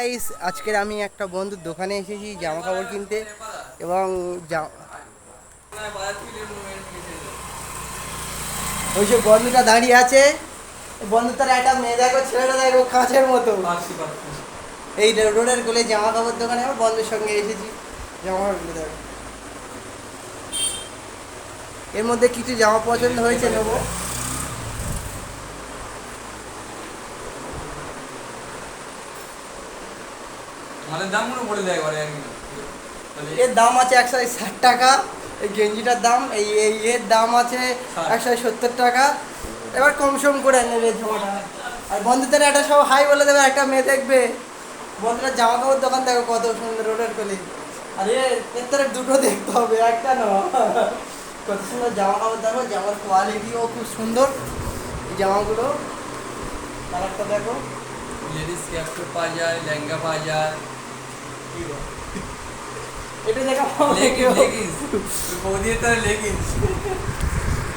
Guys আজকের আমি একটা বন্ধুর দোকানে এসেছি জামা কাপড় কিনতে এবং ওই যে বন্ধুটা দাঁড়িয়ে আছে। বন্ধুটার একটা মেয়ে দেখো, ছেলেটা দেখো কাঁচের মতো। এই রোডের গোলে জামা কাপড় দোকানে আমার বন্ধুর সঙ্গে এসেছি। জামা কাপড় দেখো। এর মধ্যে কিছু জামা পছন্দ হয়েছে নেব। মানে দামগুলো বলে দেয় আর কি। এর দাম আছে একশো ষাট টাকা এই গেঞ্জিটার দাম এই এই এর দাম আছে একশো সত্তর টাকা। এবার কম সম করে নেবে জামাটা আর বন্ধুদের একটা সব হাই বলে দেবে একটা মেয়ে দেখবে। বন্ধুরা জামা কাপড় দোকান দেখো কত সুন্দর রোডের কোলে। আরে এর তোর দুটো দেখতে হবে একটা না। কত সুন্দর জামা কাপড় দেখো জামার কোয়ালিটিও খুব সুন্দর। এই জামাগুলো কালারটা দেখো। লেডিস ক্যাপটা পাওয়া যায় লেহেঙ্গা পাওয়া যায়। এটা দেখো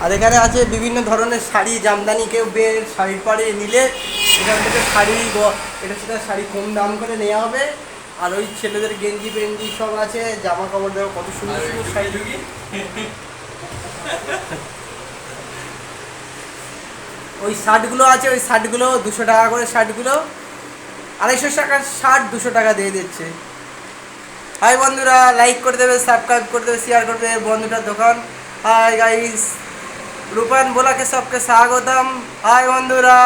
আর এখানে আছে বিভিন্ন ধরনের শাড়ি জামদানি কেউ বের শাড়ির পাড়ে নিলে এখান থেকে শাড়ি এটা সেটা শাড়ি কম দাম করে নেওয়া হবে। আর ওই ছেলেদের গেঞ্জি বেঞ্জি সব আছে জামা কাপড় দেখো কত সুন্দর সুন্দর শাড়ি। ওই শার্টগুলো আছে ওই শার্টগুলো দুশো টাকা করে শার্টগুলো। আড়াইশো টাকার শার্ট দুশো টাকা দিয়ে দিচ্ছে। হাই বন্ধুরা লাইক করে দেবে সাবস্ক্রাইব করে দেবে শেয়ার করবে, বন্ধুটার দোকান। হাই গাইস রূপায়ণ বোলাকে সবকে স্বাগতম। হাই বন্ধুরা।